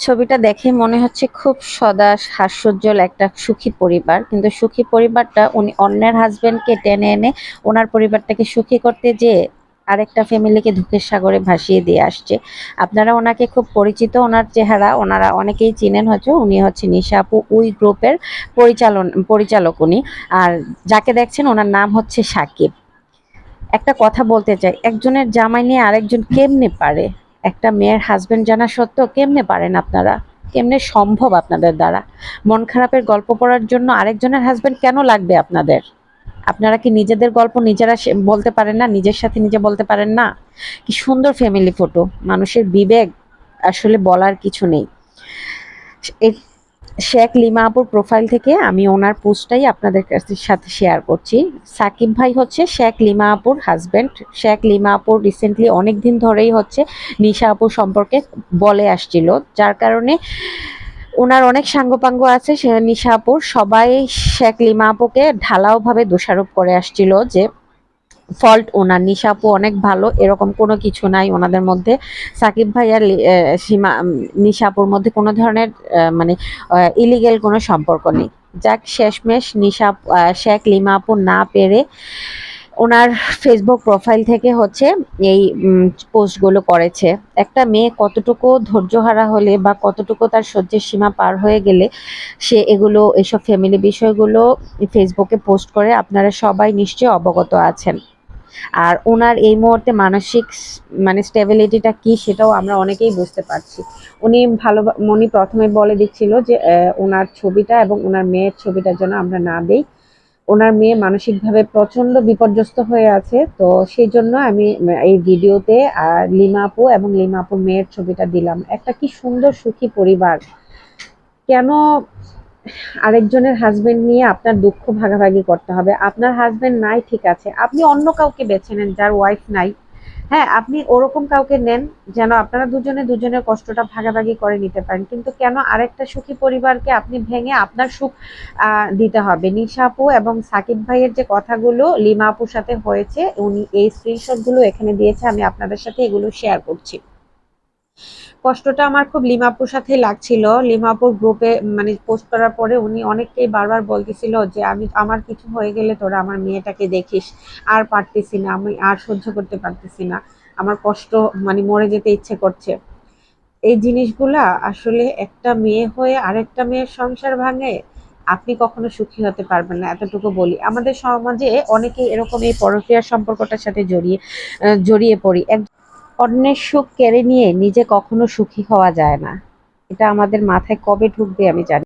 ছবিটা দেখে মনে হচ্ছে খুব সদা হাস্যোজ্জ্বল একটা সুখী পরিবার। কিন্তু সুখী পরিবারটা উনি অন্যের হাজবেন্ডকে টেনে এনে ওনার পরিবারটাকে সুখী করতে যেয়ে আরেকটা ফ্যামিলিকে দুঃখের সাগরে ভাসিয়ে দিয়ে আসছে। আপনারা ওনাকে খুব পরিচিত, ওনার চেহারা, ওনারা অনেকেই চিনেন হচ্ছে উনি হচ্ছে নিশা আপু উই গ্রুপের পরিচালন, পরিচালক উনি। আর যাকে দেখছেন, ওনার নাম হচ্ছে সাকিব। একটা কথা বলতে চাই, একজনের জামাই নিয়ে আরেকজন কেমনে পারে? একটা মেয়ের হাজবেন্ড জানা সত্ত্বেও কেমনে পারেন আপনারা? কেমনে সম্ভব আপনাদের দ্বারা? মন খারাপের গল্প পড়ার জন্য আরেকজনের হাজবেন্ড কেন লাগবে আপনাদের? আপনারা কি নিজেদের গল্প নিজেরা বলতে পারেন না? নিজের সাথে নিজে বলতে পারেন না? কি সুন্দর ফ্যামিলি ফটো মানুষের বিবেক আসলে বলার কিছু নেই। শেখ লিমা আপুর প্রোফাইল থেকে আমি ওনার পোস্টটাই আপনাদের সাথে শেয়ার করছি। সাকিব ভাই হচ্ছে শেখ লিমা আপুর হাজবেন্ড শেখ লিমা আপুর রিসেন্টলি অনেক দিন ধরেই হচ্ছে নিশা আপুর সম্পর্কে বলে আসছিল। যার কারণে ওনার অনেক সাঙ্গপাঙ্গ আছে নিশা আপুর। সবাই শেখ লিমা আপুকে ঢালাওভাবে দোষারোপ করে আসছিল যে ফল্ট ওনার। নিশাপু অনেক ভালো এরকম কোনো কিছু নাই ওনাদের মধ্যে। সাকিব ভাই আর সীমা উম, নিশা আপুর মধ্যে কোনো ধরনের মানে ইলিগেল কোনো সম্পর্ক নেই। যাক শেষমেশ নিশা শেখ লিমা আপু না পেরে ওনার ফেসবুক প্রোফাইল থেকে হচ্ছে এই পোস্টগুলো করেছে। একটা মেয়ে কতটুকু ধৈর্যহারা হলে বা কতটুকু তার সহ্যের সীমা পার হয়ে গেলে সে এগুলো এসব ফ্যামিলি বিষয়গুলো ফেসবুকে পোস্ট করে আপনারা সবাই নিশ্চয়ই অবগত আছেন। আর ওনার এই মুহূর্তে মানসিক মানে স্টেবিলিটিটা কি সেটাও আমরা অনেকেই বুঝতে পারছি। উনি ভালো উনি প্রথমে বলে দিচ্ছিল যে ওনার ছবিটা এবং ওনার মেয়ের ছবিটা যেন আমরা না দেই। ওনার মেয়ে মানসিকভাবে প্রচণ্ড বিপর্যস্ত হয়ে আছে তো সেই জন্য আমি এই ভিডিওতে আহ, লিমা আপু এবং লিমাপুর মেয়ের ছবিটা দিলাম। একটা কি সুন্দর সুখী পরিবার। কেন আরেকজনের হাজবেন্ড নিয়ে আপনার দুঃখ ভাগাভাগি করতে হবে। আপনার হাজবেন্ড নাই, ঠিক আছে। আপনি অন্য কাউকে বেছে নেন যার ওয়াইফ নাই। হ্যাঁ আপনি ওরকম কাউকে নেন যেন আপনারা দুজনে দুজনের কষ্টটা ভাগাভাগি করে নিতে পারেন। কিন্তু কেন আরেকটা সুখী পরিবারকে আপনি ভেঙে আপনার সুখ দিতে হবে? নিশাপু এবং সাকিব ভাইয়ের যে কথাগুলো লিমা আপুর সাথে হয়েছে, উনি এই স্ক্রিনশটগুলো এখানে দিয়েছে, আমি আপনাদের সাথে এগুলো শেয়ার করছি। কষ্টটা আমার খুব লিমাপুর সাথে লাগছিল। লিমাপুর গ্রুপে মানে পোস্ট করার পরে উনি অনেককেই বারবার বলতেছিল যে, আমি, আমার কিছু হয়ে গেলে তোরা আমার মেয়েটাকে দেখিস। আর পারতেছি না, আমি আর সহ্য করতে পারতেছি না। আমার কষ্ট মানে মরে যেতে ইচ্ছে করছে। এই জিনিসগুলা আসলে একটা মেয়ে হয়ে আরেকটা মেয়ের সংসার ভাঙে আপনি কখনো সুখী হতে পারবেন না, এতটুকু বলি। আমাদের সমাজে অনেকেই এরকম এই পরকীয়ার সম্পর্কটার সাথে জড়িয়ে জড়িয়ে পড়ি। অন্যের সুখ কেড়ে নিয়ে নিজে কখনো সুখী হওয়া যায় না। এটা আমাদের মাথায় কবে ঢুকবে আমি জানি